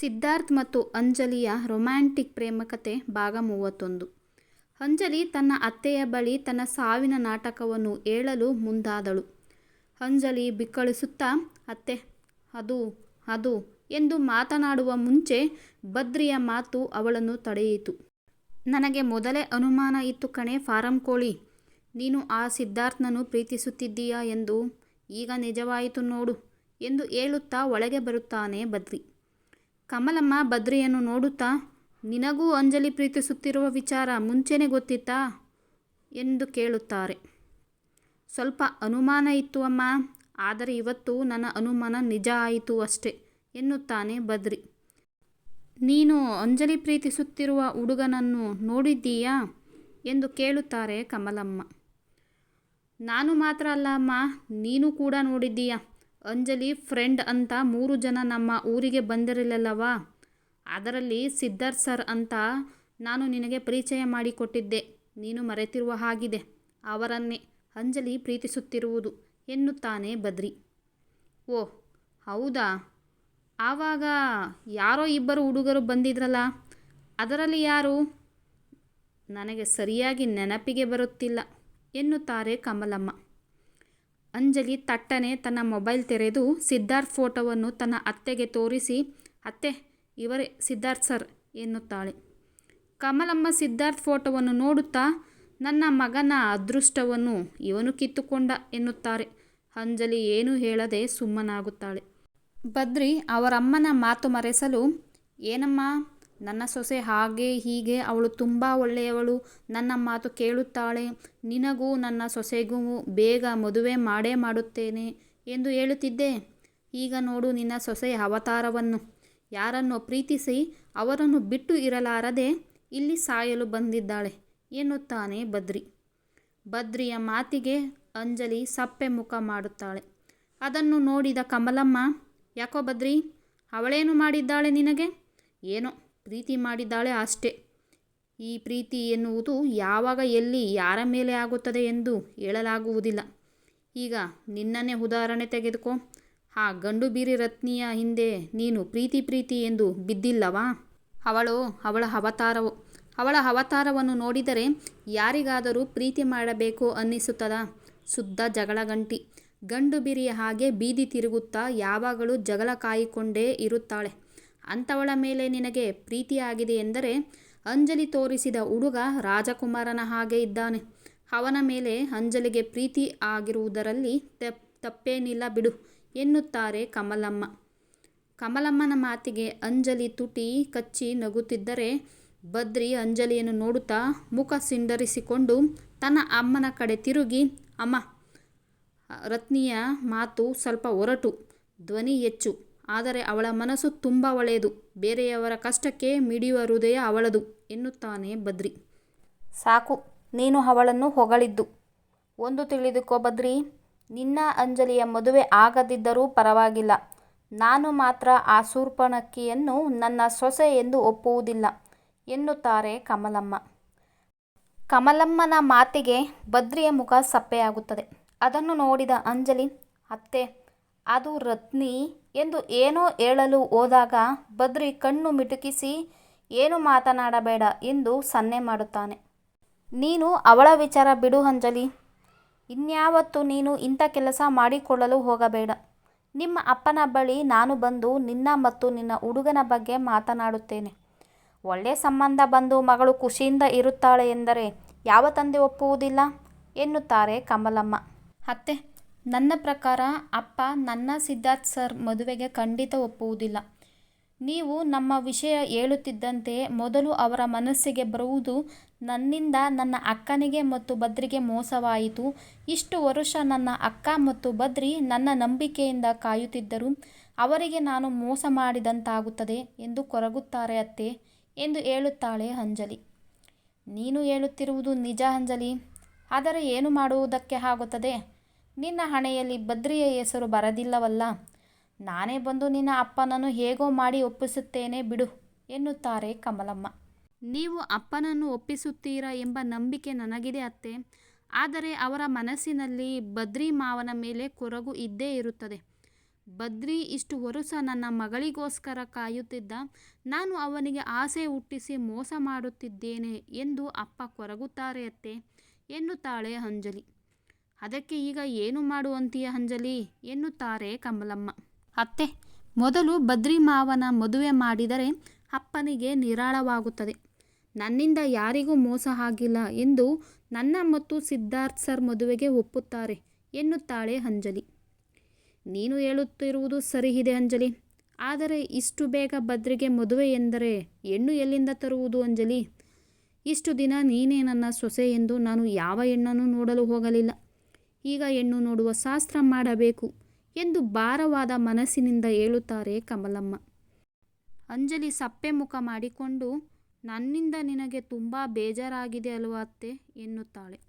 ಸಿದ್ಧಾರ್ಥ್ ಮತ್ತು ಅಂಜಲಿಯ ರೊಮ್ಯಾಂಟಿಕ್ ಪ್ರೇಮಕತೆ ಭಾಗ ಮೂವತ್ತೊಂದು. ಅಂಜಲಿ ತನ್ನ ಅತ್ತೆಯ ಬಳಿ ತನ್ನ ಸಾವಿನ ನಾಟಕವನ್ನು ಹೇಳಲು ಮುಂದಾದಳು. ಅಂಜಲಿ ಬಿಕ್ಕಳಿಸುತ್ತಾ, ಅತ್ತೆ, ಅದು ಅದು ಎಂದು ಮಾತನಾಡುವ ಮುಂಚೆ ಬದ್ರಿಯ ಮಾತು ಅವಳನ್ನು ತಡೆಯಿತು. ನನಗೆ ಮೊದಲೇ ಅನುಮಾನ ಇತ್ತು ಕಣೆ ಫಾರಂ ಕೋಳಿ. ನೀನು ಆ ಸಿದ್ಧಾರ್ಥನನ್ನು ಪ್ರೀತಿಸುತ್ತಿದ್ದೀಯಾ ಎಂದು ಈಗ ನಿಜವಾಯಿತು ನೋಡು ಎಂದು ಹೇಳುತ್ತಾ ಒಳಗೆ ಬರುತ್ತಾನೆ ಬದ್ರಿ ಕಮಲಮ್ಮ ಬದ್ರಿಯನ್ನು ನೋಡುತ್ತಾ, ನಿನಗೂ ಅಂಜಲಿ ಪ್ರೀತಿಸುತ್ತಿರುವ ವಿಚಾರ ಮುಂಚೆನೆ ಗೊತ್ತಿತ್ತಾ? ಎಂದು ಕೇಳುತ್ತಾರೆ. ಸ್ವಲ್ಪ ಅನುಮಾನ ಇತ್ತು ಅಮ್ಮ, ಆದರೆ ಇವತ್ತು ನನ್ನ ಅನುಮಾನ ನಿಜ ಆಯಿತು ಅಷ್ಟೆ, ಎನ್ನುತ್ತಾನೆ ಬದ್ರಿ. ನೀನು ಅಂಜಲಿ ಪ್ರೀತಿಸುತ್ತಿರುವ ಹುಡುಗನನ್ನು ನೋಡಿದ್ದೀಯಾ? ಎಂದು ಕೇಳುತ್ತಾರೆ ಕಮಲಮ್ಮ. ನಾನು ಮಾತ್ರ ಅಲ್ಲ ಅಮ್ಮ, ನೀನು ಕೂಡ ನೋಡಿದ್ದೀಯಾ? ಅಂಜಲಿ ಫ್ರೆಂಡ್ ಅಂತ ಮೂರು ಜನ ನಮ್ಮ ಊರಿಗೆ ಬಂದಿರಲಿಲ್ಲವ ಅದರಲ್ಲಿ ಸಿದ್ಧಾರ್ಥ್ ಸರ್ ಅಂತ ನಾನು ನಿನಗೆ ಪರಿಚಯ ಮಾಡಿಕೊಟ್ಟಿದ್ದೆ. ನೀನು ಮರೆತಿರುವ ಹಾಗಿದೆ. ಅವರನ್ನೇ ಅಂಜಲಿ ಪ್ರೀತಿಸುತ್ತಿರುವುದು ಎನ್ನುತ್ತಾನೆ ಬದ್ರಿ. ಓ, ಹೌದಾ? ಆವಾಗ ಯಾರೋ ಇಬ್ಬರು ಹುಡುಗರು ಬಂದಿದ್ರಲ್ಲ? ಅದರಲ್ಲಿ ಯಾರು? ನನಗೆ ಸರಿಯಾಗಿ ನೆನಪಿಗೆ ಬರುತ್ತಿಲ್ಲ ಎನ್ನುತ್ತಾರೆ ಕಮಲಮ್ಮ. ಅಂಜಲಿ ತಟ್ಟನೆ ತನ್ನ ಮೊಬೈಲ್ ತೆರೆದು ಸಿದ್ಧಾರ್ಥ್ ಫೋಟೋವನ್ನು ತನ್ನ ಅತ್ತೆಗೆ ತೋರಿಸಿ, ಅತ್ತೆ, ಇವರೇ ಸಿದ್ಧಾರ್ಥ್ ಸರ್ ಎನ್ನುತ್ತಾಳೆ. ಕಮಲಮ್ಮ ಸಿದ್ಧಾರ್ಥ್ ಫೋಟೋವನ್ನು ನೋಡುತ್ತಾ, ನನ್ನ ಮಗನ ಅದೃಷ್ಟವನ್ನು ಇವನು ಕಿತ್ತುಕೊಂಡ ಎನ್ನುತ್ತಾರೆ. ಅಂಜಲಿ ಏನೂ ಹೇಳದೆ ಸುಮ್ಮನಾಗುತ್ತಾಳೆ. ಬದ್ರಿ ಅವರಮ್ಮನ ಮಾತು ಮರೆಸಲು, ಏನಮ್ಮ ನನ್ನ ಸೊಸೆ ಹಾಗೆ ಹೀಗೆ ಅವಳು ತುಂಬ ಒಳ್ಳೆಯವಳು. ನನ್ನ ಮಾತು ಕೇಳುತ್ತಾಳೆ. ನಿನಗೂ ನನ್ನ ಸೊಸೆಗೂ ಬೇಗ ಮದುವೆ ಮಾಡೇ ಮಾಡುತ್ತೇನೆ ಎಂದು ಹೇಳುತ್ತಿದ್ದೆ. ಈಗ ನೋಡು ನಿನ್ನ ಸೊಸೆಯ ಅವತಾರವನ್ನು. ಯಾರನ್ನು ಪ್ರೀತಿಸಿ ಅವರನ್ನು ಬಿಟ್ಟು ಇರಲಾರದೆ ಇಲ್ಲಿ ಸಾಯಲು ಬಂದಿದ್ದಾಳೆ ಎನ್ನುತ್ತಾನೆ ಬದ್ರಿ. ಬದ್ರಿಯ ಮಾತಿಗೆ ಅಂಜಲಿ ಸಪ್ಪೆ ಮುಖ ಮಾಡುತ್ತಾಳೆ. ಅದನ್ನು ನೋಡಿದ ಕಮಲಮ್ಮ, ಯಾಕೋ ಬದ್ರಿ, ಅವಳೇನು ಮಾಡಿದ್ದಾಳೆ ನಿನಗೆ? ಏನೋ ಪ್ರೀತಿ ಮಾಡಿದ್ದಾಳೆ ಅಷ್ಟೇ. ಈ ಪ್ರೀತಿ ಎನ್ನುವುದು ಯಾವಾಗ ಎಲ್ಲಿ ಯಾರ ಮೇಲೆ ಆಗುತ್ತದೆ ಎಂದು ಹೇಳಲಾಗುವುದಿಲ್ಲ. ಈಗ ನಿನ್ನನ್ನೇ ಉದಾಹರಣೆ ತೆಗೆದುಕೋ. ಆ ಗಂಡು ಬೀರಿ ರತ್ನಿಯ ಹಿಂದೆ ನೀನು ಪ್ರೀತಿ ಪ್ರೀತಿ ಎಂದು ಬಿದ್ದಿಲ್ಲವಾ? ಅವಳು ಅವಳ ಅವತಾರವು. ಅವಳ ಅವತಾರವನ್ನು ನೋಡಿದರೆ ಯಾರಿಗಾದರೂ ಪ್ರೀತಿ ಮಾಡಬೇಕು ಅನ್ನಿಸುತ್ತದ? ಶುದ್ಧ ಜಗಳಗಂಟಿ. ಗಂಡು ಬಿರಿಯ ಹಾಗೆ ಬೀದಿ ತಿರುಗುತ್ತಾ ಯಾವಾಗಲೂ ಜಗಳ ಕಾಯಿಕೊಂಡೇ ಇರುತ್ತಾಳೆ. ಅಂಥವಳ ಮೇಲೆ ನಿನಗೆ ಪ್ರೀತಿಯಾಗಿದೆ ಎಂದರೆ ಅಂಜಲಿ ತೋರಿಸಿದ ಹುಡುಗ ರಾಜಕುಮಾರನ ಹಾಗೆ ಇದ್ದಾನೆ. ಅವನ ಮೇಲೆ ಅಂಜಲಿಗೆ ಪ್ರೀತಿ ಆಗಿರುವುದರಲ್ಲಿ ತಪ್, ತಪ್ಪೇನಿಲ್ಲ ಬಿಡು, ಎನ್ನುತ್ತಾರೆ ಕಮಲಮ್ಮ. ಕಮಲಮ್ಮನ ಮಾತಿಗೆ ಅಂಜಲಿ ತುಟಿ ಕಚ್ಚಿ ನಗುತ್ತಿದ್ದರೆ ಬದ್ರಿ ಅಂಜಲಿಯನ್ನು ನೋಡುತ್ತಾ ಮುಖ ಸಿಂಡರಿಸಿಕೊಂಡು ತನ್ನ ಅಮ್ಮನ ಕಡೆ ತಿರುಗಿ, ಅಮ್ಮ, ರತ್ನಿಯ ಮಾತು ಸ್ವಲ್ಪ ಒರಟು, ಧ್ವನಿ ಹೆಚ್ಚು ಆದರೆ ಅವಳ ಮನಸ್ಸು ತುಂಬ ಒಳ್ಳೆಯದು. ಬೇರೆಯವರ ಕಷ್ಟಕ್ಕೆ ಮಿಡಿಯುವ ಹೃದಯ ಅವಳದು, ಎನ್ನುತ್ತಾನೆ ಬದ್ರಿ. ಸಾಕು, ನೀನು ಅವಳನ್ನು ಹೊಗಳಿದ್ದು. ಒಂದು ತಿಳಿದುಕೋ ಬದ್ರಿ, ನಿನ್ನ ಅಂಜಲಿಯ ಮದುವೆ ಆಗದಿದ್ದರೂ ಪರವಾಗಿಲ್ಲ. ನಾನು ಮಾತ್ರ ಆ ಸೂರ್ಪಣಕ್ಕಿಯನ್ನು ನನ್ನ ಸೊಸೆ ಎಂದು ಒಪ್ಪುವುದಿಲ್ಲ, ಎನ್ನುತ್ತಾರೆ ಕಮಲಮ್ಮ. ಕಮಲಮ್ಮನ ಮಾತಿಗೆ ಬದ್ರಿಯ ಮುಖ ಸಪ್ಪೆಯಾಗುತ್ತದೆ. ಅದನ್ನು ನೋಡಿದ ಅಂಜಲಿ, ಅತ್ತೆ ಅದು ರತ್ನಿ ಎಂದು ಏನೋ ಹೇಳಲು ಹೋದಾಗ ಬದ್ರಿ ಕಣ್ಣು ಮಿಟುಕಿಸಿ, ಏನು ಮಾತನಾಡಬೇಡ ಎಂದು ಸನ್ನೆ ಮಾಡುತ್ತಾನೆ. ನೀನು ಅವಳ ವಿಚಾರ ಬಿಡು ಅಂಜಲಿ. ಇನ್ಯಾವತ್ತು ನೀನು ಇಂಥ ಕೆಲಸ ಮಾಡಿಕೊಳ್ಳಲು ಹೋಗಬೇಡ. ನಿಮ್ಮ ಅಪ್ಪನ ಬಳಿ ನಾನು ಬಂದು ನಿನ್ನ ಮತ್ತು ನಿನ್ನ ಹುಡುಗನ ಬಗ್ಗೆ ಮಾತನಾಡುತ್ತೇನೆ. ಒಳ್ಳೆಯ ಸಂಬಂಧ ಬಂದು ಮಗಳು ಖುಷಿಯಿಂದ ಇರುತ್ತಾಳೆ ಎಂದರೆ ಯಾವ ತಂದೆ ಒಪ್ಪುವುದಿಲ್ಲ ಎನ್ನುತ್ತಾರೆ ಕಮಲಮ್ಮ. ಅತ್ತೆ ನನ್ನ ಪ್ರಕಾರ ಅಪ್ಪ ನನ್ನ ಸಿದ್ಧಾರ್ಥ್ ಸರ್ ಮದುವೆಗೆ ಖಂಡಿತ ಒಪ್ಪುವುದಿಲ್ಲ. ನೀವು ನಮ್ಮ ವಿಷಯ ಹೇಳುತ್ತಿದ್ದಂತೆ ಮೊದಲು ಅವರ ಮನಸ್ಸಿಗೆ ಬರುವುದು ನನ್ನಿಂದ ನನ್ನ ಅಕ್ಕನಿಗೆ ಮತ್ತು ಬದ್ರಿಗೆ ಮೋಸವಾಯಿತು. ಇಷ್ಟು ವರುಷ ನನ್ನ ಅಕ್ಕ ಮತ್ತು ಬದ್ರಿ ನನ್ನ ನಂಬಿಕೆಯಿಂದ ಕಾಯುತ್ತಿದ್ದರು. ಅವರಿಗೆ ನಾನು ಮೋಸ ಮಾಡಿದಂತಾಗುತ್ತದೆ ಎಂದು ಕೊರಗುತ್ತಾರೆ ಅತ್ತೆ ಎಂದು ಹೇಳುತ್ತಾಳೆ ಅಂಜಲಿ. ನೀನು ಹೇಳುತ್ತಿರುವುದು ನಿಜ ಅಂಜಲಿ. ಆದರೆ ಏನು ಮಾಡುವುದಕ್ಕೆ ಆಗುತ್ತದೆ? ನಿನ್ನ ಹಣೆಯಲ್ಲಿ ಬದ್ರಿಯ ಹೆಸರು ಬರದಿಲ್ಲವಲ್ಲ? ನಾನೇ ಬಂದು ನಿನ್ನ ಅಪ್ಪನನ್ನು ಹೇಗೋ ಮಾಡಿ ಒಪ್ಪಿಸುತ್ತೇನೆ ಬಿಡು, ಎನ್ನುತ್ತಾರೆ ಕಮಲಮ್ಮ. ನೀವು ಅಪ್ಪನನ್ನು ಒಪ್ಪಿಸುತ್ತೀರಾ ಎಂಬ ನಂಬಿಕೆ ನನಗಿದೆ ಅತ್ತೆ. ಆದರೆ ಅವರ ಮನಸ್ಸಿನಲ್ಲಿ ಬದ್ರಿ ಮಾವನ ಮೇಲೆ ಕೊರಗು ಇದ್ದೇ ಇರುತ್ತದೆ. ಬದ್ರಿ ಇಷ್ಟು ವರುಷ ನನ್ನ ಮಗಳಿಗೋಸ್ಕರ ಕಾಯುತ್ತಿದ್ದ, ನಾನು ಅವನಿಗೆ ಆಸೆ ಹುಟ್ಟಿಸಿ ಮೋಸ ಮಾಡುತ್ತಿದ್ದೇನೆ ಎಂದು ಅಪ್ಪ ಕೊರಗುತ್ತಾರೆ ಅತ್ತೆ, ಎನ್ನುತ್ತಾಳೆ ಅಂಜಲಿ. ಅದಕ್ಕೆ ಈಗ ಏನು ಮಾಡುವಂತೀಯ ಅಂಜಲಿ? ಎನ್ನುತ್ತಾರೆ ಕಮಲಮ್ಮ. ಅತ್ತೆ, ಮೊದಲು ಬದ್ರಿ ಮಾವನ ಮದುವೆ ಮಾಡಿದರೆ ಅಪ್ಪನಿಗೆ ನಿರಾಳವಾಗುತ್ತದೆ. ನನ್ನಿಂದ ಯಾರಿಗೂ ಮೋಸ ಆಗಿಲ್ಲ ಎಂದು ನನ್ನ ಮತ್ತು ಸಿದ್ಧಾರ್ಥ್ ಸರ್ ಮದುವೆಗೆ ಒಪ್ಪುತ್ತಾರೆ ಎನ್ನುತ್ತಾಳೆ ಅಂಜಲಿ. ನೀನು ಹೇಳುತ್ತಿರುವುದು ಸರಿ ಇದೆ ಅಂಜಲಿ. ಆದರೆ ಇಷ್ಟು ಬೇಗ ಬದ್ರಿಗೆ ಮದುವೆ ಎಂದರೆ ಹೆಣ್ಣು ಎಲ್ಲಿಂದ ತರುವುದು ಅಂಜಲಿ? ಇಷ್ಟು ದಿನ ನೀನೇ ನನ್ನ ಸೊಸೆ ಎಂದು ನಾನು ಯಾವ ಹೆಣ್ಣನ್ನು ನೋಡಲು ಹೋಗಲಿಲ್ಲ. ಈಗ ಹೆಣ್ಣು ನೋಡುವ ಶಾಸ್ತ್ರ ಮಾಡಬೇಕು ಎಂದು ಭಾರವಾದ ಮನಸ್ಸಿನಿಂದ ಹೇಳುತ್ತಾರೆ ಕಮಲಮ್ಮ. ಅಂಜಲಿ ಸಪ್ಪೆ ಮುಖ ಮಾಡಿಕೊಂಡು, ನನ್ನಿಂದ ನಿನಗೆ ತುಂಬ ಬೇಜಾರಾಗಿದೆ ಅಲ್ವಾ ಅತ್ತೆ? ಎನ್ನುತ್ತಾಳೆ.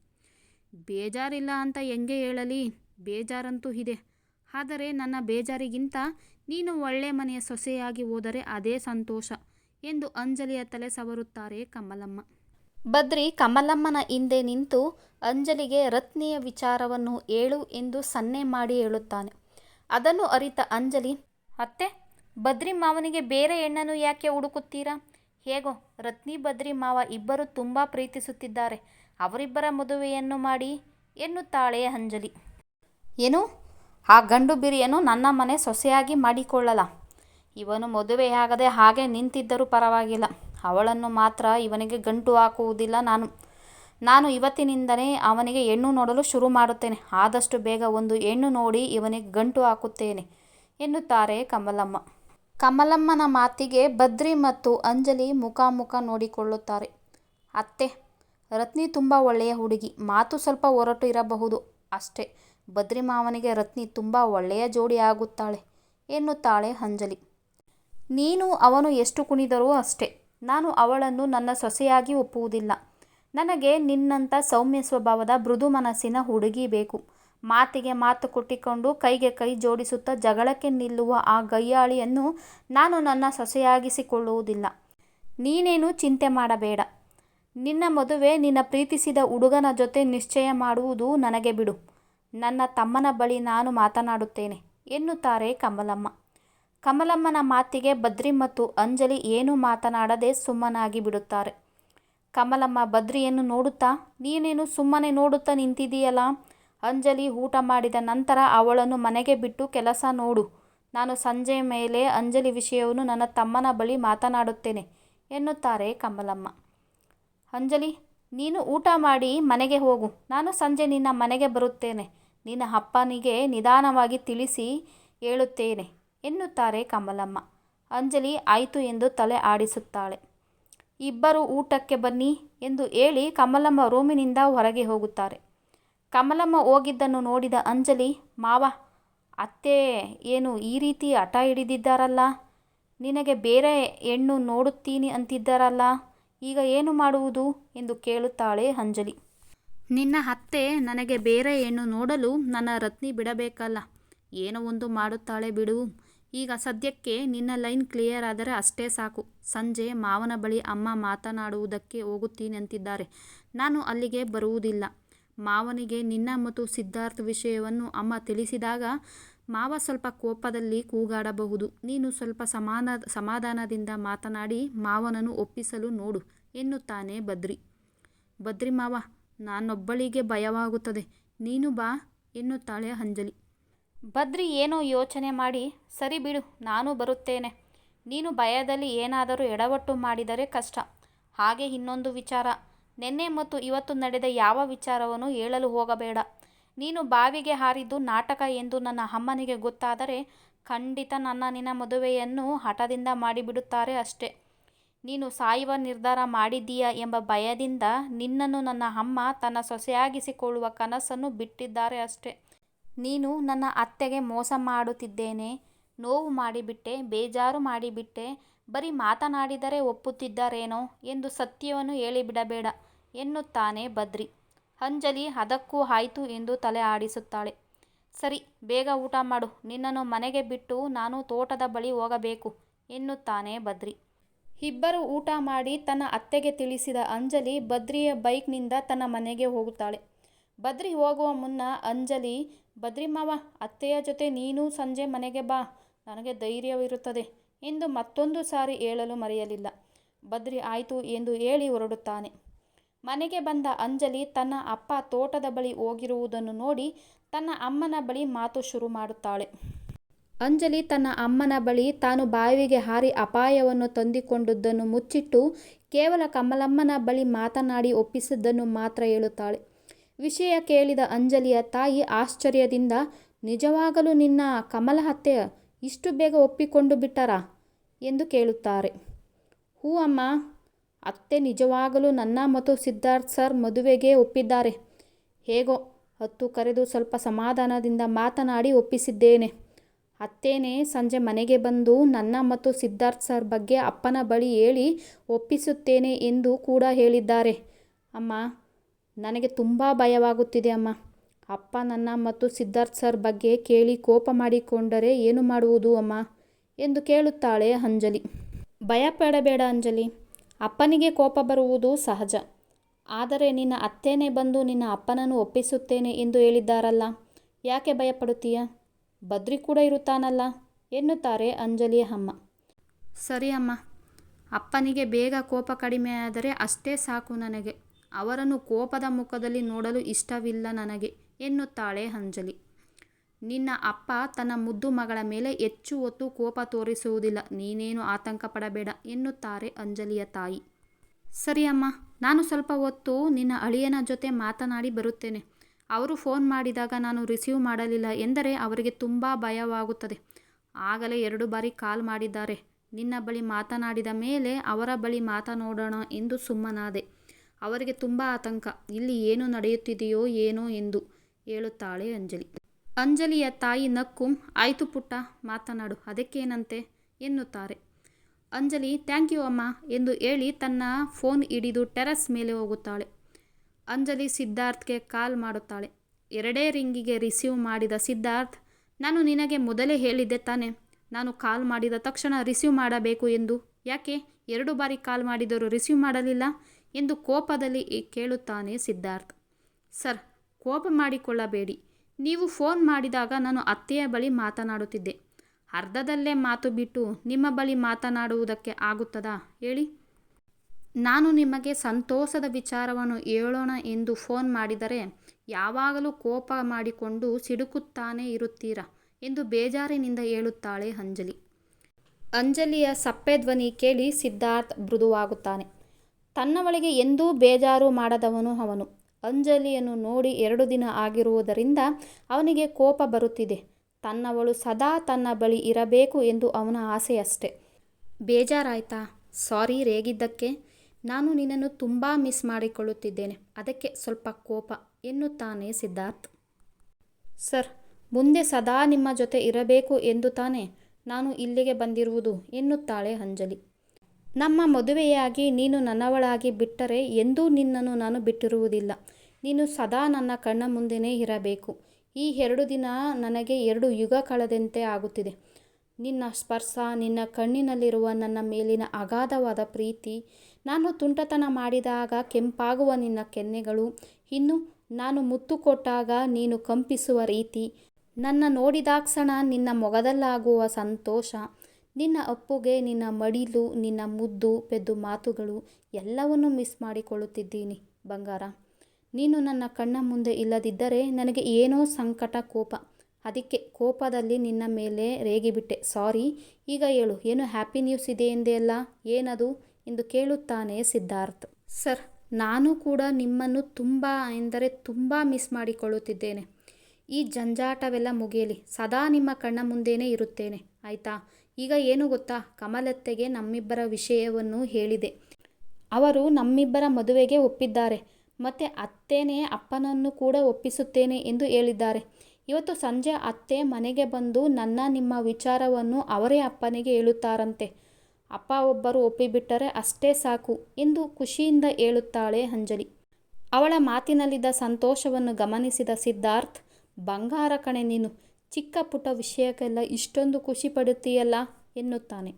ಬೇಜಾರಿಲ್ಲ ಅಂತ ಹೆಂಗೆ ಹೇಳಲಿ? ಬೇಜಾರಂತೂ ಇದೆ. ಆದರೆ ನನ್ನ ಬೇಜಾರಿಗಿಂತ ನೀನು ಒಳ್ಳೆ ಮನೆಯ ಸೊಸೆಯಾಗಿ ಹೋದರೆ ಅದೇ ಸಂತೋಷ ಎಂದು ಅಂಜಲಿಯ ತಲೆ ಸವರುತ್ತಾರೆ ಕಮಲಮ್ಮ. ಬದ್ರಿ ಕಮಲಮ್ಮನ ಹಿಂದೆ ನಿಂತು ಅಂಜಲಿಗೆ ರತ್ನಿಯ ವಿಚಾರವನ್ನು ಹೇಳು ಎಂದು ಸನ್ನೆ ಮಾಡಿ ಹೇಳುತ್ತಾನೆ. ಅದನ್ನು ಅರಿತ ಅಂಜಲಿ, ಅತ್ತೆ, ಬದ್ರಿ ಮಾವನಿಗೆ ಬೇರೆ ಹೆಣ್ಣನ್ನು ಯಾಕೆ ಹುಡುಕುತ್ತೀರಾ? ಹೇಗೋ, ರತ್ನಿ ಬದ್ರಿ ಮಾವ ಇಬ್ಬರು ತುಂಬ ಪ್ರೀತಿಸುತ್ತಿದ್ದಾರೆ. ಅವರಿಬ್ಬರ ಮದುವೆಯನ್ನು ಮಾಡಿ ಎನ್ನುತ್ತಾಳೆ ಅಂಜಲಿ. ಏನು? ಆ ಗಂಡು ಬಿರಿಯನ್ನು ನನ್ನ ಮನೆ ಸೊಸೆಯಾಗಿ ಮಾಡಿಕೊಳ್ಳಲ್ಲ. ಇವನು ಮದುವೆಯಾಗದೆ ಹಾಗೆ ನಿಂತಿದ್ದರೂ ಪರವಾಗಿಲ್ಲ. ಅವಳನ್ನು ಮಾತ್ರ ಇವನಿಗೆ ಗಂಟು ಹಾಕುವುದಿಲ್ಲ. ನಾನು ನಾನು ಇವತ್ತಿನಿಂದಲೇ ಅವನಿಗೆ ಹೆಣ್ಣು ನೋಡಲು ಶುರು ಮಾಡುತ್ತೇನೆ. ಆದಷ್ಟು ಬೇಗ ಒಂದು ಹೆಣ್ಣು ನೋಡಿ ಇವನಿಗೆ ಗಂಟು ಹಾಕುತ್ತೇನೆ, ಎನ್ನುತ್ತಾರೆ ಕಮಲಮ್ಮ. ಕಮಲಮ್ಮನ ಮಾತಿಗೆ ಬದ್ರಿ ಮತ್ತು ಅಂಜಲಿ ಮುಖಾಮುಖ ನೋಡಿಕೊಳ್ಳುತ್ತಾರೆ. ಅತ್ತೆ, ರತ್ನಿ ತುಂಬ ಒಳ್ಳೆಯ ಹುಡುಗಿ. ಮಾತು ಸ್ವಲ್ಪ ಹೊರಟು ಇರಬಹುದು ಅಷ್ಟೇ. ಬದ್ರಿ ಮಾವನಿಗೆ ರತ್ನಿ ತುಂಬ ಒಳ್ಳೆಯ ಜೋಡಿ ಆಗುತ್ತಾಳೆ, ಎನ್ನುತ್ತಾಳೆ ಅಂಜಲಿ. ನೀನು ಅವನು ಎಷ್ಟು ಕುಣಿದರೂ ಅಷ್ಟೇ. ನಾನು ಅವಳನ್ನು ನನ್ನ ಸೊಸೆಯಾಗಿ ಒಪ್ಪುವುದಿಲ್ಲ. ನನಗೆ ನಿನ್ನಂಥ ಸೌಮ್ಯ ಸ್ವಭಾವದ ಮೃದು ಮನಸ್ಸಿನ ಹುಡುಗಿ ಬೇಕು. ಮಾತಿಗೆ ಮಾತು ಕೊಟ್ಟಿಕೊಂಡು ಕೈಗೆ ಕೈ ಜೋಡಿಸುತ್ತಾ ಜಗಳಕ್ಕೆ ನಿಲ್ಲುವ ಆ ಗಯ್ಯಾಳಿಯನ್ನು ನಾನು ನನ್ನ ಸೊಸೆಯಾಗಿಸಿಕೊಳ್ಳುವುದಿಲ್ಲ. ನೀನೇನು ಚಿಂತೆ ಮಾಡಬೇಡ. ನಿನ್ನ ಮದುವೆ ನಿನ್ನ ಪ್ರೀತಿಸಿದ ಹುಡುಗನ ಜೊತೆ ನಿಶ್ಚಯ ಮಾಡುವುದು ನನಗೆ ಬಿಡು. ನನ್ನ ತಮ್ಮನ ಬಳಿ ನಾನು ಮಾತನಾಡುತ್ತೇನೆ, ಎನ್ನುತ್ತಾರೆ ಕಮಲಮ್ಮ. ಕಮಲಮ್ಮನ ಮಾತಿಗೆ ಬದ್ರಿ ಮತ್ತು ಅಂಜಲಿ ಏನೂ ಮಾತನಾಡದೆ ಸುಮ್ಮನಾಗಿ ಬಿಡುತ್ತಾರೆ. ಕಮಲಮ್ಮ ಬದ್ರಿಯನ್ನು ನೋಡುತ್ತಾ, ನೀನೇನು ಸುಮ್ಮನೆ ನೋಡುತ್ತಾ ನಿಂತಿದೀಯಲ್ಲ ಅಂಜಲಿ ಊಟ ಮಾಡಿದ ನಂತರ ಅವಳನ್ನು ಮನೆಗೆ ಬಿಟ್ಟು, ಕೆಲಸ ನೋಡು. ನಾನು ಸಂಜೆ ಮೇಲೆ ಅಂಜಲಿ ವಿಷಯವನ್ನು ನನ್ನ ತಮ್ಮನ ಬಳಿ ಮಾತನಾಡುತ್ತೇನೆ, ಎನ್ನುತ್ತಾರೆ ಕಮಲಮ್ಮ. ಅಂಜಲಿ, ನೀನು ಊಟ ಮಾಡಿ ಮನೆಗೆ ಹೋಗು. ನಾನು ಸಂಜೆ ನಿನ್ನ ಮನೆಗೆ ಬರುತ್ತೇನೆ. ನಿನ್ನ ಅಪ್ಪನಿಗೆ ನಿಧಾನವಾಗಿ ತಿಳಿಸಿ ಹೇಳುತ್ತೇನೆ. ಎನ್ನುತ್ತಾರೆ ಕಮಲಮ್ಮ. ಅಂಜಲಿ ಆಯಿತು ಎಂದು ತಲೆ ಆಡಿಸುತ್ತಾಳೆ. ಇಬ್ಬರು ಊಟಕ್ಕೆ ಬನ್ನಿ ಎಂದು ಹೇಳಿ ಕಮಲಮ್ಮ ರೂಮಿನಿಂದ ಹೊರಗೆ ಹೋಗುತ್ತಾರೆ. ಕಮಲಮ್ಮ ಹೋಗಿದ್ದನ್ನು ನೋಡಿದ ಅಂಜಲಿ, ಮಾವ, ಅತ್ತೆ, ಏನು ಈ ರೀತಿ ಹಠ ಹಿಡಿದಿದ್ದಾರಲ್ಲ? ನಿನಗೆ ಬೇರೆ ಹೆಣ್ಣು ನೋಡುತ್ತೀನಿ ಅಂತಿದ್ದಾರಲ್ಲ, ಈಗ ಏನು ಮಾಡುವುದು ಎಂದು ಕೇಳುತ್ತಾಳೆ ಅಂಜಲಿ. ನಿನ್ನ ಅತ್ತೆ ನನಗೆ ಬೇರೆ ಹೆಣ್ಣು ನೋಡಲು ನನ್ನ ರತ್ನಿ ಬಿಡಬೇಕಲ್ಲ, ಏನೋ ಒಂದು ಮಾಡುತ್ತಾಳೆ ಬಿಡು. ಈಗ ಸದ್ಯಕ್ಕೆ ನಿನ್ನ ಲೈನ್ ಕ್ಲಿಯರ್ ಆದರೆ ಅಷ್ಟೇ ಸಾಕು. ಸಂಜೆ ಮಾವನ ಬಳಿ ಅಮ್ಮ ಮಾತನಾಡುವುದಕ್ಕೆ ಹೋಗುತ್ತೀನಂತಿದ್ದಾರೆ. ನಾನು ಅಲ್ಲಿಗೆ ಬರುವುದಿಲ್ಲ. ಮಾವನಿಗೆ ನಿನ್ನ ಮತ್ತು ಸಿದ್ಧಾರ್ಥ ವಿಷಯವನ್ನು ಅಮ್ಮ ತಿಳಿಸಿದಾಗ ಮಾವ ಸ್ವಲ್ಪ ಕೋಪದಲ್ಲಿ ಕೂಗಾಡಬಹುದು. ನೀನು ಸ್ವಲ್ಪ ಸಮಾನ, ಸಮಾಧಾನದಿಂದ ಮಾತನಾಡಿ ಮಾವನನ್ನು ಒಪ್ಪಿಸಲು ನೋಡು ಎನ್ನುತ್ತಾನೆ ಬದ್ರಿ. ಬದ್ರಿ ಮಾವ, ನಾನೊಬ್ಬಳಿಗೆ ಭಯವಾಗುತ್ತದೆ. ನೀನು ಬಾ ಎನ್ನುತ್ತಾಳೆ ಅಂಜಲಿ. ಬದ್ರಿ ಏನೋ ಯೋಚನೆ ಮಾಡಿ, ಸರಿ ಬಿಡು, ನಾನು ಬರುತ್ತೇನೆ. ನೀನು ಭಯದಲ್ಲಿ ಏನಾದರೂ ಎಡವಟ್ಟು ಮಾಡಿದರೆ ಕಷ್ಟ. ಹಾಗೆ ಇನ್ನೊಂದು ವಿಚಾರ. ನಿನ್ನೆ ಮತ್ತು ಇವತ್ತು ನಡೆದ ಯಾವ ವಿಚಾರವನ್ನು ಹೇಳಲು ಹೋಗಬೇಡ. ನೀನು ಬಾವಿಗೆ ಹಾರಿದ್ದು ನಾಟಕ ಎಂದು ನನ್ನ ಅಮ್ಮನಿಗೆ ಗೊತ್ತಾದರೆ ಖಂಡಿತ ನನ್ನ ನಿನ್ನ ಮದುವೆಯನ್ನು ಹಠದಿಂದ ಮಾಡಿಬಿಡುತ್ತಾರೆ ಅಷ್ಟೇ. ನೀನು ಸಾಯುವ ನಿರ್ಧಾರ ಮಾಡಿದ್ದೀಯಾ ಎಂಬ ಭಯದಿಂದ ನಿನ್ನನ್ನು ನನ್ನ ಅಮ್ಮ ತನ್ನ ಸೊಸೆಯಾಗಿಸಿಕೊಳ್ಳುವ ಕನಸನ್ನು ಬಿಟ್ಟಿದ್ದಾರೆ ಅಷ್ಟೇ. ನೀನು ನನ್ನ ಅತ್ತೆಗೆ ಮೋಸ ಮಾಡುತ್ತಿದ್ದೇನೆ. ನೋವು ಮಾಡಿಬಿಟ್ಟೆ, ಬೇಜಾರು ಮಾಡಿಬಿಟ್ಟೆ. ಬರೀ ಮಾತನಾಡಿದರೆ ಒಪ್ಪುತ್ತಿದ್ದಾರೇನೋ ಎಂದು ಸತ್ಯವನ್ನು ಹೇಳಿಬಿಡಬೇಡ ಎನ್ನುತ್ತಾನೆ ಬದ್ರಿ. ಅಂಜಲಿ ಅದಕ್ಕೂ ಆಯಿತು ಎಂದು ತಲೆ ಆಡಿಸುತ್ತಾಳೆ. ಸರಿ, ಬೇಗ ಊಟ ಮಾಡು. ನಿನ್ನನ್ನು ಮನೆಗೆ ಬಿಟ್ಟು ನಾನು ತೋಟದ ಬಳಿ ಹೋಗಬೇಕು ಎನ್ನುತ್ತಾನೆ ಬದ್ರಿ. ಇಬ್ಬರು ಊಟ ಮಾಡಿ ತನ್ನ ಅತ್ತೆಗೆ ತಿಳಿಸಿದ ಅಂಜಲಿ ಬದ್ರಿಯ ಬೈಕ್ನಿಂದ ತನ್ನ ಮನೆಗೆ ಹೋಗುತ್ತಾಳೆ. ಬದ್ರಿ ಹೋಗುವ ಮುನ್ನ ಅಂಜಲಿ ಬದ್ರಿಮಾವ ಅತ್ತೆಯ ಜೊತೆ ನೀನು ಸಂಜೆ ಮನೆಗೆ ಬಾ, ನನಗೆ ಧೈರ್ಯವಿರುತ್ತದೆ ಎಂದು ಮತ್ತೊಂದು ಸಾರಿ ಹೇಳಲು ಮರೆಯಲಿಲ್ಲ. ಬದ್ರಿ ಆಯಿತು ಎಂದು ಹೇಳಿ ಹೊರಡುತ್ತಾನೆ. ಮನೆಗೆ ಬಂದ ಅಂಜಲಿ ತನ್ನ ಅಪ್ಪ ತೋಟದ ಬಳಿ ಹೋಗಿರುವುದನ್ನು ನೋಡಿ ತನ್ನ ಅಮ್ಮನ ಬಳಿ ಮಾತು ಶುರು ಮಾಡುತ್ತಾಳೆ. ಅಂಜಲಿ ತನ್ನ ಅಮ್ಮನ ಬಳಿ ತಾನು ಬಾವಿಗೆ ಹಾರಿ ಅಪಾಯವನ್ನು ತಂದಿಕೊಂಡದ್ದನ್ನು ಮುಚ್ಚಿಟ್ಟು ಕೇವಲ ಕಮಲಮ್ಮನ ಬಳಿ ಮಾತನಾಡಿ ಒಪ್ಪಿಸಿದ್ದನ್ನು ಮಾತ್ರ ಹೇಳುತ್ತಾಳೆ. ವಿಷಯ ಕೇಳಿದ ಅಂಜಲಿಯ ತಾಯಿ ಆಶ್ಚರ್ಯದಿಂದ, ನಿಜವಾಗಲೂ ನಿನ್ನ ಕಮಲ ಹತ್ಯೆ ಇಷ್ಟು ಬೇಗ ಒಪ್ಪಿಕೊಂಡು ಬಿಟ್ಟರಾ? ಎಂದು ಕೇಳುತ್ತಾರೆ. ಹೂ ಅಮ್ಮ, ಅತ್ತೆ ನಿಜವಾಗಲೂ ನನ್ನ ಮತ್ತು ಸಿದ್ಧಾರ್ಥ್ ಸರ್ ಮದುವೆಗೆ ಒಪ್ಪಿದ್ದಾರೆ. ಹೇಗೋ, ಹತ್ತು ಕರೆದು ಸ್ವಲ್ಪ ಸಮಾಧಾನದಿಂದ ಮಾತನಾಡಿ ಒಪ್ಪಿಸಿದ್ದೇನೆ. ಅತ್ತೇನೆ ಸಂಜೆ ಮನೆಗೆ ಬಂದು ನನ್ನ ಮತ್ತು ಸಿದ್ಧಾರ್ಥ್ ಸರ್ ಬಗ್ಗೆ ಅಪ್ಪನ ಬಳಿ ಹೇಳಿ ಒಪ್ಪಿಸುತ್ತೇನೆ ಎಂದು ಕೂಡ ಹೇಳಿದ್ದಾರೆ. ಅಮ್ಮ ನನಗೆ ತುಂಬ ಭಯವಾಗುತ್ತಿದೆ ಅಮ್ಮ. ಅಪ್ಪ ನನ್ನ ಮತ್ತು ಸಿದ್ಧಾರ್ಥ್ ಸರ್ ಬಗ್ಗೆ ಕೇಳಿ ಕೋಪ ಮಾಡಿಕೊಂಡರೆ ಏನು ಮಾಡುವುದು ಅಮ್ಮ? ಎಂದು ಕೇಳುತ್ತಾಳೆ ಅಂಜಲಿ. ಭಯಪಡಬೇಡ ಅಂಜಲಿ. ಅಪ್ಪನಿಗೆ ಕೋಪ ಬರುವುದು ಸಹಜ. ಆದರೆ ನಿನ್ನ ಅತ್ತೇನೇ ಬಂದು ನಿನ್ನ ಅಪ್ಪನನ್ನು ಒಪ್ಪಿಸುತ್ತೇನೆ ಎಂದು ಹೇಳಿದ್ದಾರಲ್ಲ. ಯಾಕೆ ಭಯಪಡುತ್ತೀಯ? ಬದ್ರಿ ಕೂಡ ಇರುತ್ತಾನಲ್ಲ ಎನ್ನುತ್ತಾರೆ ಅಂಜಲಿಯ ಅಮ್ಮ. ಸರಿ ಅಮ್ಮ. ಅಪ್ಪನಿಗೆ ಬೇಗ ಕೋಪ ಕಡಿಮೆಯಾದರೆ ಅಷ್ಟೇ ಸಾಕು ನನಗೆ. ಅವರನ್ನು ಕೋಪದ ಮುಖದಲ್ಲಿ ನೋಡಲು ಇಷ್ಟವಿಲ್ಲ ನನಗೆ, ಎನ್ನುತ್ತಾಳೆ ಅಂಜಲಿ. ನಿನ್ನ ಅಪ್ಪ ತನ್ನ ಮುದ್ದು ಮಗಳ ಮೇಲೆ ಹೆಚ್ಚು ಹೊತ್ತು ಕೋಪ ತೋರಿಸುವುದಿಲ್ಲ, ನೀನೇನು ಆತಂಕ ಪಡಬೇಡ ಎನ್ನುತ್ತಾರೆ ಅಂಜಲಿಯ ತಾಯಿ. ಸರಿ ಅಮ್ಮ, ನಾನು ಸ್ವಲ್ಪ ಹೊತ್ತು ನಿನ್ನ ಅಳಿಯನ ಜೊತೆ ಮಾತನಾಡಿ ಬರುತ್ತೇನೆ. ಅವರು ಫೋನ್ ಮಾಡಿದಾಗ ನಾನು ರಿಸೀವ್ ಮಾಡಲಿಲ್ಲ ಎಂದರೆ ಅವರಿಗೆ ತುಂಬ ಭಯವಾಗುತ್ತದೆ. ಆಗಲೇ ಎರಡು ಬಾರಿ ಕಾಲ್ ಮಾಡಿದ್ದಾರೆ. ನಿನ್ನ ಬಳಿ ಮಾತನಾಡಿದ ಮೇಲೆ ಅವರ ಬಳಿ ಮಾತನಾಡೋಣ ಎಂದು ಸುಮ್ಮನಾದೆ. ಅವರಿಗೆ ತುಂಬ ಆತಂಕ. ಇಲ್ಲಿ ಏನು ನಡೆಯುತ್ತಿದೆಯೋ ಏನೋ ಎಂದು ಹೇಳುತ್ತಾಳೆ ಅಂಜಲಿ. ಅಂಜಲಿಯ ತಾಯಿ ನಕ್ಕು, ಆಯಿತು ಪುಟ್ಟ, ಮಾತನಾಡು, ಅದಕ್ಕೇನಂತೆ? ಎನ್ನುತ್ತಾರೆ. ಅಂಜಲಿ, ಥ್ಯಾಂಕ್ ಯು ಅಮ್ಮ ಎಂದು ಹೇಳಿ ತನ್ನ ಫೋನ್ ಹಿಡಿದು ಟೆರಸ್ ಮೇಲೆ ಹೋಗುತ್ತಾಳೆ. ಅಂಜಲಿ ಸಿದ್ಧಾರ್ಥ್ಗೆ ಕಾಲ್ ಮಾಡುತ್ತಾಳೆ. ಎರಡೇ ರಿಂಗಿಗೆ ರಿಸೀವ್ ಮಾಡಿದ ಸಿದ್ಧಾರ್ಥ್, ನಾನು ನಿನಗೆ ಮೊದಲೇ ಹೇಳಿದ್ದೆ ತಾನೆ. ನಾನು ಕಾಲ್ ಮಾಡಿದ ತಕ್ಷಣ ರಿಸೀವ್ ಮಾಡಬೇಕು ಎಂದು. ಯಾಕೆ? ಎರಡು ಬಾರಿ ಕಾಲ್ ಮಾಡಿದರೂ ರಿಸೀವ್ ಮಾಡಲಿಲ್ಲ. ಎಂದು ಕೋಪದಲ್ಲಿ ಕೇಳುತ್ತಾನೆ ಸಿದ್ಧಾರ್ಥ್. ಸರ್, ಕೋಪ ಮಾಡಿಕೊಳ್ಳಬೇಡಿ. ನೀವು ಫೋನ್ ಮಾಡಿದಾಗ ನಾನು ಅತ್ತೆಯ ಬಳಿ ಮಾತನಾಡುತ್ತಿದ್ದೆ. ಅರ್ಧದಲ್ಲೇ ಮಾತು ಬಿಟ್ಟು ನಿಮ್ಮ ಬಳಿ ಮಾತನಾಡುವುದಕ್ಕೆ ಆಗುತ್ತದಾ ಹೇಳಿ. ನಾನು ನಿಮಗೆ ಸಂತೋಷದ ವಿಚಾರವನ್ನು ಹೇಳೋಣ ಎಂದು ಫೋನ್ ಮಾಡಿದರೆ ಯಾವಾಗಲೂ ಕೋಪ ಮಾಡಿಕೊಂಡು ಸಿಡುಕುತ್ತಾನೆ ಇರುತ್ತೀರಾ ಎಂದು ಬೇಜಾರಿನಿಂದ ಹೇಳುತ್ತಾಳೆ ಅಂಜಲಿ. ಅಂಜಲಿಯ ಸಪ್ಪೆ ಧ್ವನಿ ಕೇಳಿ ಸಿದ್ಧಾರ್ಥ್ ಮೃದುವಾಗುತ್ತಾನೆ. ತನ್ನವಳಿಗೆ ಎಂದೂ ಬೇಜಾರು ಮಾಡದವನು ಅವನು. ಅಂಜಲಿಯನ್ನು ನೋಡಿ ಎರಡು ದಿನ ಆಗಿರುವುದರಿಂದ ಅವನಿಗೆ ಕೋಪ ಬರುತ್ತಿದೆ. ತನ್ನವಳು ಸದಾ ತನ್ನ ಬಳಿ ಇರಬೇಕು ಎಂದು ಅವನ ಆಸೆಯಷ್ಟೆ. ಬೇಜಾರಾಯ್ತಾ? ಸಾರಿ ರೇಗಿದ್ದಕ್ಕೆ. ನಾನು ನಿನ್ನನ್ನು ತುಂಬ ಮಿಸ್ ಮಾಡಿಕೊಳ್ಳುತ್ತಿದ್ದೇನೆ. ಅದಕ್ಕೆ ಸ್ವಲ್ಪ ಕೋಪ ಎನ್ನುತ್ತಾನೆ ಸಿದ್ಧಾರ್ಥ್. ಸರ್, ಮುಂದೆ ಸದಾ ನಿಮ್ಮ ಜೊತೆ ಇರಬೇಕು ಎಂದು ತಾನೆ ನಾನು ಇಲ್ಲಿಗೆ ಬಂದಿರುವುದು ಎನ್ನುತ್ತಾಳೆ ಅಂಜಲಿ. ನಮ್ಮ ಮದುವೆಯಾಗಿ ನೀನು ನನ್ನವಳಾಗಿ ಬಿಟ್ಟರೆ ಎಂದೂ ನಿನ್ನನ್ನು ನಾನು ಬಿಟ್ಟಿರುವುದಿಲ್ಲ. ನೀನು ಸದಾ ನನ್ನ ಕಣ್ಣ ಮುಂದೆಯೇ ಇರಬೇಕು. ಈ ಎರಡು ದಿನ ನನಗೆ ಎರಡು ಯುಗ ಕಳೆದಂತೆ ಆಗುತ್ತಿದೆ. ನಿನ್ನ ಸ್ಪರ್ಶ, ನಿನ್ನ ಕಣ್ಣಿನಲ್ಲಿರುವ ನನ್ನ ಮೇಲಿನ ಅಗಾಧವಾದ ಪ್ರೀತಿ, ನಾನು ತುಂಟತನ ಮಾಡಿದಾಗ ಕೆಂಪಾಗುವ ನಿನ್ನ ಕೆನ್ನೆಗಳು, ಇನ್ನು ನಾನು ಮುತ್ತು ಕೊಟ್ಟಾಗ ನೀನು ಕಂಪಿಸುವ ರೀತಿ, ನನ್ನ ನೋಡಿದಾಕ್ಷಣ ನಿನ್ನ ಮೊಗದಲ್ಲಾಗುವ ಸಂತೋಷ ನಿನ್ನ ಅಪ್ಪುಗೆ, ನಿನ್ನ ಮಡಿಲು, ನಿನ್ನ ಮುದ್ದು, ಪೆದ್ದು ಮಾತುಗಳು ಎಲ್ಲವನ್ನೂ ಮಿಸ್ ಮಾಡಿಕೊಳ್ಳುತ್ತಿದ್ದೀನಿ ಬಂಗಾರ. ನೀನು ನನ್ನ ಕಣ್ಣ ಮುಂದೆ ಇಲ್ಲದಿದ್ದರೆ ನನಗೆ ಏನೋ ಸಂಕಟ, ಕೋಪ. ಅದಕ್ಕೆ ಕೋಪದಲ್ಲಿ ನಿನ್ನ ಮೇಲೆ ರೇಗಿಬಿಟ್ಟೆ. ಸಾರಿ, ಈಗ ಹೇಳು, ಏನು ಹ್ಯಾಪಿ ನ್ಯೂಸ್ ಇದೆ ಎಂದೆಯಲ್ಲ ಏನದು? ಎಂದು ಕೇಳುತ್ತಾನೆ ಸಿದ್ಧಾರ್ಥ್. ಸರ್, ನಾನು ಕೂಡ ನಿಮ್ಮನ್ನು ತುಂಬ, ಎಂದರೆ ತುಂಬ ಮಿಸ್ ಮಾಡಿಕೊಳ್ಳುತ್ತಿದ್ದೇನೆ. ಈ ಜಂಜಾಟವೆಲ್ಲ ಮುಗಿಯಲಿ. ಸದಾ ನಿಮ್ಮ ಕಣ್ಣ ಮುಂದೇನೆ ಇರುತ್ತೇನೆ. ಆಯಿತಾ? ಈಗ ಏನು ಗೊತ್ತಾ? ಕಮಲತ್ತೆಗೆ ನಮ್ಮಿಬ್ಬರ ವಿಷಯವನ್ನು ಹೇಳಿದೆ. ಅವರು ನಮ್ಮಿಬ್ಬರ ಮದುವೆಗೆ ಒಪ್ಪಿದ್ದಾರೆ. ಮತ್ತೆ ಅತ್ತೇನೆ ಅಪ್ಪನನ್ನು ಕೂಡ ಒಪ್ಪಿಸುತ್ತೇನೆ ಎಂದು ಹೇಳಿದ್ದಾರೆ. ಇವತ್ತು ಸಂಜೆ ಅತ್ತೆ ಮನೆಗೆ ಬಂದು ನನ್ನ ನಿಮ್ಮ ವಿಚಾರವನ್ನು ಅವರೇ ಅಪ್ಪನಿಗೆ ಹೇಳುತ್ತಾರಂತೆ. ಅಪ್ಪ ಒಬ್ಬರು ಒಪ್ಪಿಬಿಟ್ಟರೆ ಅಷ್ಟೇ ಸಾಕು ಎಂದು ಖುಷಿಯಿಂದ ಹೇಳುತ್ತಾಳೆ ಅಂಜಲಿ. ಅವಳ ಮಾತಿನಲ್ಲಿದ್ದ ಸಂತೋಷವನ್ನು ಗಮನಿಸಿದ ಸಿದ್ಧಾರ್ಥ್, ಬಂಗಾರ ಕಣೆ ನೀನು. ಚಿಕ್ಕ ಪುಟ್ಟ ವಿಷಯಕ್ಕೆಲ್ಲ ಇಷ್ಟೊಂದು ಖುಷಿ ಪಡುತ್ತೀಯಲ್ಲ ಎನ್ನುತ್ತಾನೆ.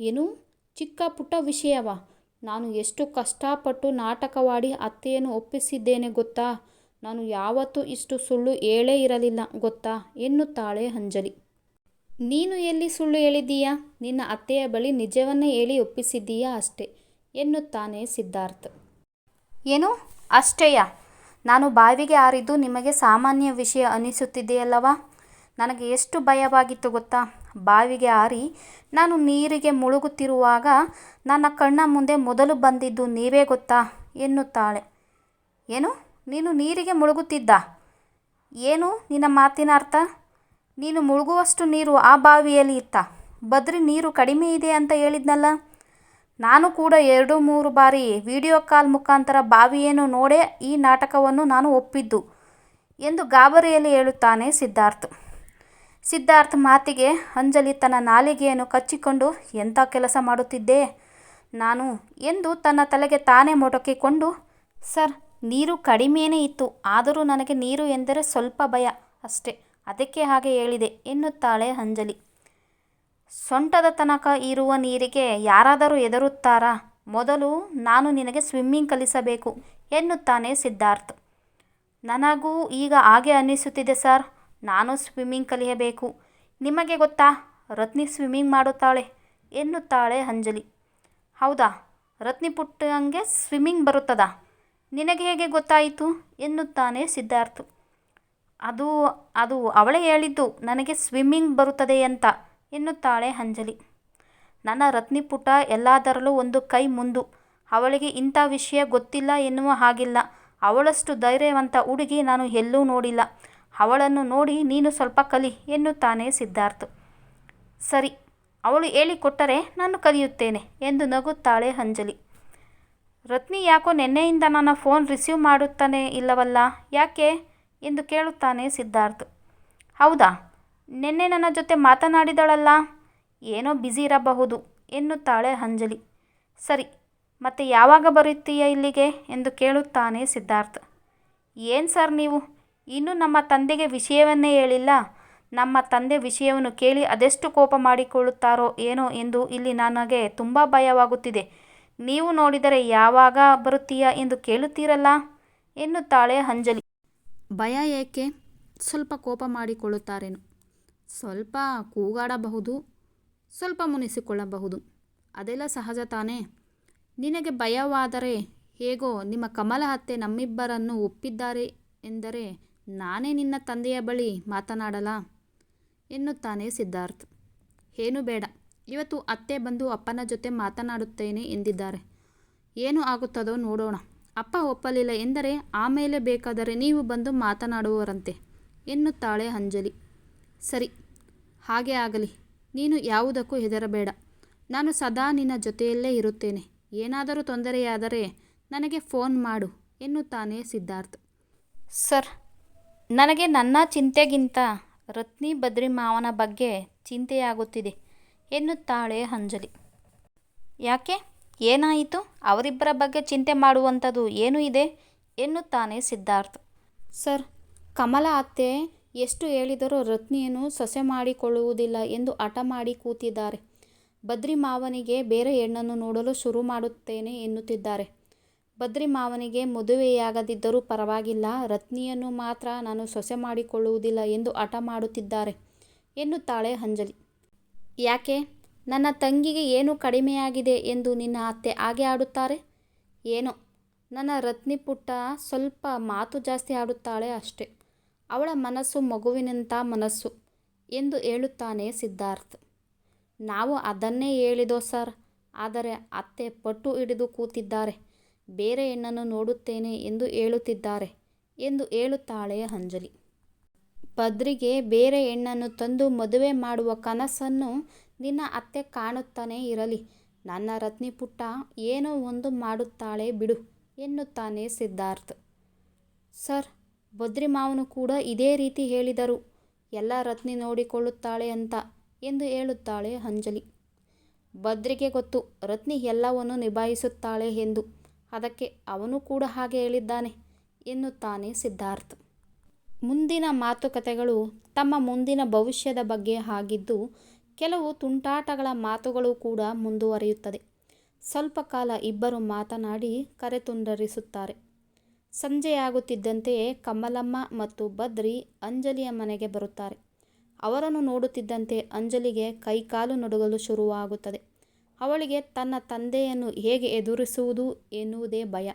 ಏನು? ಚಿಕ್ಕ ಪುಟ್ಟ ವಿಷಯವಾ? ನಾನು ಎಷ್ಟು ಕಷ್ಟಪಟ್ಟು ನಾಟಕವಾಡಿ ಅತ್ತೆಯನ್ನು ಒಪ್ಪಿಸಿದ್ದೇನೆ ಗೊತ್ತಾ? ನಾನು ಯಾವತ್ತೂ ಇಷ್ಟು ಸುಳ್ಳು ಹೇಳೇ ಇರಲಿಲ್ಲ ಗೊತ್ತಾ? ಎನ್ನುತ್ತಾಳೆ ಅಂಜಲಿ. ನೀನು ಎಲ್ಲಿ ಸುಳ್ಳು ಹೇಳಿದ್ದೀಯಾ? ನಿನ್ನ ಅತ್ತೆಯ ಬಳಿ ನಿಜವನ್ನೇ ಹೇಳಿ ಒಪ್ಪಿಸಿದ್ದೀಯಾ ಅಷ್ಟೇ, ಎನ್ನುತ್ತಾನೆ ಸಿದ್ಧಾರ್ಥ. ಏನು? ಅಷ್ಟೇಯಾ? ನಾನು ಬಾವಿಗೆ ಹಾರಿದ್ದು ನಿಮಗೆ ಸಾಮಾನ್ಯ ವಿಷಯ ಅನಿಸುತ್ತಿದೆಯಲ್ಲವಾ? ನನಗೆ ಎಷ್ಟು ಭಯವಾಗಿತ್ತು ಗೊತ್ತಾ? ಬಾವಿಗೆ ಹಾರಿ ನಾನು ನೀರಿಗೆ ಮುಳುಗುತ್ತಿರುವಾಗ ನನ್ನ ಕಣ್ಣ ಮುಂದೆ ಮೊದಲು ಬಂದಿದ್ದು ನೀವೇ ಗೊತ್ತಾ? ಎನ್ನುತ್ತಾಳೆ. ಏನು? ನೀನು ನೀರಿಗೆ ಮುಳುಗುತ್ತಿದ್ದ? ಏನು ನಿನ್ನ ಮಾತಿನ ಅರ್ಥ? ನೀನು ಮುಳುಗುವಷ್ಟು ನೀರು ಆ ಬಾವಿಯಲ್ಲಿ ಇತ್ತ? ಬದ್ರಿ ನೀರು ಕಡಿಮೆ ಇದೆ ಅಂತ ಹೇಳಿದ್ನಲ್ಲ? ನಾನು ಕೂಡ ಎರಡು ಮೂರು ಬಾರಿ ವಿಡಿಯೋ ಕಾಲ್ ಮುಖಾಂತರ ಬಾವಿಯನ್ನು ನೋಡೇ ಈ ನಾಟಕವನ್ನು ನಾನು ಒಪ್ಪಿದ್ದು ಎಂದು ಗಾಬರಿಯಲ್ಲಿ ಹೇಳುತ್ತಾನೆ ಸಿದ್ಧಾರ್ಥ್. ಸಿದ್ಧಾರ್ಥ್ ಮಾತಿಗೆ, ಅಂಜಲಿ ತನ್ನ ನಾಲಿಗೆಯನ್ನು ಕಚ್ಚಿಕೊಂಡು, ಎಂಥ ಕೆಲಸ ಮಾಡುತ್ತಿದ್ದೆ? ನಾನು ಎಂದು ತನ್ನ ತಲೆಗೆ ತಾನೇ ಮೊಟಕಿಕೊಂಡು, ಸರ್, ನೀರು ಕಡಿಮೆಯೇ ಇತ್ತು. ಆದರೂ ನನಗೆ ನೀರು ಎಂದರೆ ಸ್ವಲ್ಪ ಭಯ ಅಷ್ಟೇ. ಅದಕ್ಕೆ ಹಾಗೆ ಹೇಳಿದೆ, ಎನ್ನುತ್ತಾಳೆ ಅಂಜಲಿ. ಸೊಂಟದ ತನಕ ಇರುವ ನೀರಿಗೆ ಯಾರಾದರೂ ಹೆದರುತ್ತಾರಾ? ಮೊದಲು ನಾನು ನಿನಗೆ ಸ್ವಿಮ್ಮಿಂಗ್ ಕಲಿಸಬೇಕು, ಎನ್ನುತ್ತಾನೆ ಸಿದ್ಧಾರ್ಥ್. ನನಗೂ ಈಗ ಹಾಗೆ ಅನ್ನಿಸುತ್ತಿದೆ, ಸರ್. ನಾನು ಸ್ವಿಮ್ಮಿಂಗ್ ಕಲಿಯಬೇಕು. ನಿಮಗೆ ಗೊತ್ತಾ? ರತ್ನಿ ಸ್ವಿಮ್ಮಿಂಗ್ ಮಾಡುತ್ತಾಳೆ ಎನ್ನುತ್ತಾಳೆ ಅಂಜಲಿ. ಹೌದಾ? ರತ್ನಿ ಪುಟ್ಟಂಗೆ ಸ್ವಿಮ್ಮಿಂಗ್ ಬರುತ್ತದಾ? ನಿನಗೆ ಹೇಗೆ ಗೊತ್ತಾಯಿತು? ಎನ್ನುತ್ತಾನೆ ಸಿದ್ಧಾರ್ಥ್. ಅದು ಅದು ಅವಳೇ ಹೇಳಿದ್ದು, ನನಗೆ ಸ್ವಿಮ್ಮಿಂಗ್ ಬರುತ್ತದೆ ಅಂತ ಎನ್ನುತ್ತಾಳೆ ಅಂಜಲಿ. ನನ್ನ ರತ್ನಿ ಪುಟ ಎಲ್ಲದರಲ್ಲೂ ಒಂದು ಕೈ ಮುಂದು. ಅವಳಿಗೆ ಇಂಥ ವಿಷಯ ಗೊತ್ತಿಲ್ಲ ಎನ್ನುವ ಹಾಗಿಲ್ಲ. ಅವಳಷ್ಟು ಧೈರ್ಯವಂತ ಹುಡುಗಿ ನಾನು ಎಲ್ಲೂ ನೋಡಿಲ್ಲ. ಅವಳನ್ನು ನೋಡಿ ನೀನು ಸ್ವಲ್ಪ ಕಲಿ ಎನ್ನುತ್ತಾನೆ ಸಿದ್ಧಾರ್ಥ್. ಸರಿ, ಅವಳು ಹೇಳಿಕೊಟ್ಟರೆ ನಾನು ಕಲಿಯುತ್ತೇನೆ ಎಂದು ನಗುತ್ತಾಳೆ ಅಂಜಲಿ. ರತ್ನಿ ಯಾಕೋ ನಿನ್ನೆಯಿಂದ ನನ್ನ ಫೋನ್ ರಿಸೀವ್ ಮಾಡುತ್ತಾನೆ ಇಲ್ಲವಲ್ಲ, ಯಾಕೆ ಎಂದು ಕೇಳುತ್ತಾನೆ ಸಿದ್ಧಾರ್ಥ್. ಹೌದಾ, ನಿನ್ನೆ ನನ್ನ ಜೊತೆ ಮಾತನಾಡಿದಳಲ್ಲ, ಏನೋ ಬ್ಯುಸಿ ಇರಬಹುದು ಎನ್ನುತ್ತಾಳೆ ಅಂಜಲಿ. ಸರಿ, ಮತ್ತೆ ಯಾವಾಗ ಬರುತ್ತೀಯ ಇಲ್ಲಿಗೆ ಎಂದು ಕೇಳುತ್ತಾನೆ ಸಿದ್ಧಾರ್ಥ್. ಏನು ಸರ್ ನೀವು? ಇನ್ನೂ ನಮ್ಮ ತಂದೆಗೆ ವಿಷಯವನ್ನೇ ಹೇಳಿಲ್ಲ. ನಮ್ಮ ತಂದೆ ವಿಷಯವನ್ನು ಕೇಳಿ ಅದೆಷ್ಟು ಕೋಪ ಮಾಡಿಕೊಳ್ಳುತ್ತಾರೋ ಏನೋ ಎಂದು ಇಲ್ಲಿ ನನಗೆ ತುಂಬ ಭಯವಾಗುತ್ತಿದೆ. ನೀವು ನೋಡಿದರೆ ಯಾವಾಗ ಬರುತ್ತೀಯಾ ಎಂದು ಕೇಳುತ್ತೀರಲ್ಲ? ಎನ್ನುತ್ತಾಳೆ ಅಂಜಲಿ. ಭಯ ಏಕೆ? ಸ್ವಲ್ಪ ಕೋಪ ಮಾಡಿಕೊಳ್ಳುತ್ತಾರೇನು? ಸ್ವಲ್ಪ ಕೂಗಾಡಬಹುದು, ಸ್ವಲ್ಪ ಮುನಿಸಿಕೊಳ್ಳಬಹುದು. ಅದೆಲ್ಲ ಸಹಜ ತಾನೇ. ನಿನಗೆ ಭಯವಾದರೆ ಹೇಗೋ ನಿಮ್ಮ ಕಮಲ ಅತ್ತೆ ನಮ್ಮಿಬ್ಬರನ್ನು ಒಪ್ಪಿದ್ದಾರೆ ಎಂದರೆ ನಾನೇ ನಿನ್ನ ತಂದೆಯ ಬಳಿ ಮಾತನಾಡಲಾ? ಎನ್ನುತ್ತಾನೆ ಸಿದ್ಧಾರ್ಥ್. ಏನು ಬೇಡ, ಇವತ್ತು ಅತ್ತೆ ಬಂದು ಅಪ್ಪನ ಜೊತೆ ಮಾತನಾಡುತ್ತೇನೆ ಎಂದಿದ್ದಾರೆ. ಏನು ಆಗುತ್ತದೋ ನೋಡೋಣ. ಅಪ್ಪ ಒಪ್ಪಲಿಲ್ಲ ಎಂದರೆ ಆಮೇಲೆ ಬೇಕಾದರೆ ನೀವು ಬಂದು ಮಾತನಾಡುವರಂತೆ ಎನ್ನುತ್ತಾಳೆ ಅಂಜಲಿ. ಸರಿ, ಹಾಗೆ ಆಗಲಿ. ನೀನು ಯಾವುದಕ್ಕೂ ಹೆದರಬೇಡ. ನಾನು ಸದಾ ನಿನ್ನ ಜೊತೆಯಲ್ಲೇ ಇರುತ್ತೇನೆ. ಏನಾದರೂ ತೊಂದರೆಯಾದರೆ ನನಗೆ ಫೋನ್ ಮಾಡು, ಎನ್ನುತ್ತಾನೆ ಸಿದ್ಧಾರ್ಥ್. ಸರ್ ನನಗೆ ನನ್ನ ಚಿಂತೆಗಿಂತ ರತ್ನಿ ಬದ್ರಿ ಮಾವನ ಬಗ್ಗೆ ಚಿಂತೆಯಾಗುತ್ತಿದೆ, ಎನ್ನುತ್ತಾಳೆ ಅಂಜಲಿ. ಯಾಕೆ? ಏನಾಯಿತು? ಅವರಿಬ್ಬರ ಬಗ್ಗೆ ಚಿಂತೆ ಮಾಡುವಂಥದ್ದು ಏನು ಇದೆ? ಎನ್ನುತ್ತಾನೆ ಸಿದ್ಧಾರ್ಥ್. ಸರ್, ಕಮಲ ಅತ್ತೆ ಎಷ್ಟು ಹೇಳಿದರೂ ರತ್ನಿಯನ್ನು ಸೊಸೆ ಮಾಡಿಕೊಳ್ಳುವುದಿಲ್ಲ ಎಂದು ಹಠ ಮಾಡಿ ಕೂತಿದ್ದಾರೆ. ಬದ್ರಿ ಮಾವನಿಗೆ ಬೇರೆ ಹೆಣ್ಣನ್ನು ನೋಡಲು ಶುರು ಮಾಡುತ್ತೇನೆ ಎನ್ನುತ್ತಿದ್ದಾರೆ. ಬದ್ರಿ ಮಾವನಿಗೆ ಮದುವೆಯಾಗದಿದ್ದರೂ ಪರವಾಗಿಲ್ಲ. ರತ್ನಿಯನ್ನು ಮಾತ್ರ ನಾನು ಸೊಸೆ ಮಾಡಿಕೊಳ್ಳುವುದಿಲ್ಲ ಎಂದು ಹಠ ಮಾಡುತ್ತಿದ್ದಾರೆ ಎನ್ನುತ್ತಾಳೆ ಅಂಜಲಿ. ಯಾಕೆ? ನನ್ನ ತಂಗಿಗೆ ಏನು ಕಡಿಮೆಯಾಗಿದೆ ಎಂದು ನಿನ್ನ ಅತ್ತೆ ಹಾಗೆ ಆಡುತ್ತಾರೆ ಏನೋ? ನನ್ನ ರತ್ನಿ ಪುಟ್ಟ ಸ್ವಲ್ಪ ಮಾತು ಜಾಸ್ತಿ ಆಡುತ್ತಾಳೆ ಅಷ್ಟೆ. ಅವಳ ಮನಸ್ಸು ಮಗುವಿನಂಥ ಮನಸ್ಸು ಎಂದು ಹೇಳುತ್ತಾನೆ ಸಿದ್ಧಾರ್ಥ್. ನಾವು ಅದನ್ನೇ ಹೇಳಿದೋ ಸರ್? ಆದರೆ ಅತ್ತೆ ಪಟ್ಟು ಹಿಡಿದು ಕೂತಿದ್ದಾರೆ. ಬೇರೆ ಹೆಣ್ಣನ್ನು ನೋಡುತ್ತೇನೆ ಎಂದು ಹೇಳುತ್ತಿದ್ದಾರೆ ಎಂದು ಹೇಳುತ್ತಾಳೆ ಅಂಜಲಿ. ಬದ್ರಿಗೆ ಬೇರೆ ಹೆಣ್ಣನ್ನು ತಂದು ಮದುವೆ ಮಾಡುವ ಕನಸನ್ನು ನಿನ್ನ ಅತ್ತೆ ಕಾಣುತ್ತಾನೇ ಇರಲಿ. ನನ್ನ ರತ್ನಿ ಪುಟ್ಟ ಏನೋ ಒಂದು ಮಾಡುತ್ತಾಳೆ ಬಿಡು ಎನ್ನುತ್ತಾನೆ ಸಿದ್ಧಾರ್ಥ್. ಸರ್ ಬದ್ರಿ ಮಾವನು ಕೂಡ ಇದೇ ರೀತಿ ಹೇಳಿದರು. ಎಲ್ಲ ರತ್ನಿ ನೋಡಿಕೊಳ್ಳುತ್ತಾಳೆ ಅಂತ ಎಂದು ಹೇಳುತ್ತಾಳೆ ಅಂಜಲಿ. ಬದ್ರಿಗೆ ಗೊತ್ತು, ರತ್ನಿ ಎಲ್ಲವನ್ನು ನಿಭಾಯಿಸುತ್ತಾಳೆ ಎಂದು. ಅದಕ್ಕೆ ಅವನು ಕೂಡ ಹಾಗೆ ಹೇಳಿದ್ದಾನೆ ಎನ್ನುತ್ತಾನೆ ಸಿದ್ಧಾರ್ಥ್ ಮುಂದಿನ ಮಾತುಕತೆಗಳು ತಮ್ಮ ಮುಂದಿನ ಭವಿಷ್ಯದ ಬಗ್ಗೆ ಆಗಿದ್ದು ಕೆಲವು ತುಂಟಾಟಗಳ ಮಾತುಗಳು ಕೂಡ ಮುಂದುವರಿಯುತ್ತದೆ ಸ್ವಲ್ಪ ಕಾಲ ಇಬ್ಬರು ಮಾತನಾಡಿ ಕರೆ ತುಂಡರಿಸುತ್ತಾರೆ ಸಂಜೆಯಾಗುತ್ತಿದ್ದಂತೆಯೇ ಕಮಲಮ್ಮ ಮತ್ತು ಬದ್ರಿ ಅಂಜಲಿಯ ಮನೆಗೆ ಬರುತ್ತಾರೆ. ಅವರನ್ನು ನೋಡುತ್ತಿದ್ದಂತೆ ಅಂಜಲಿಗೆ ಕೈಕಾಲು ನಡುಗಲು ಶುರುವಾಗುತ್ತದೆ. ಅವಳಿಗೆ ತನ್ನ ತಂದೆಯನ್ನು ಹೇಗೆ ಎದುರಿಸುವುದು ಎನ್ನುವುದೇ ಭಯ.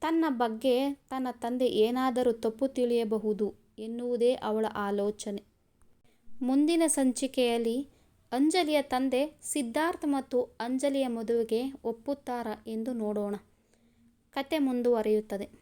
ತನ್ನ ಬಗ್ಗೆ ತನ್ನ ತಂದೆ ಏನಾದರೂ ತಪ್ಪು ತಿಳಿಯಬಹುದು ಎನ್ನುವುದೇ ಅವಳ ಆಲೋಚನೆ. ಮುಂದಿನ ಸಂಚಿಕೆಯಲ್ಲಿ ಅಂಜಲಿಯ ತಂದೆ ಸಿದ್ಧಾರ್ಥ ಮತ್ತು ಅಂಜಲಿಯ ಮದುವೆಗೆ ಒಪ್ಪುತ್ತಾರಾ ಎಂದು ನೋಡೋಣ. ಕತೆ ಮುಂದುವರಿಯುತ್ತದೆ.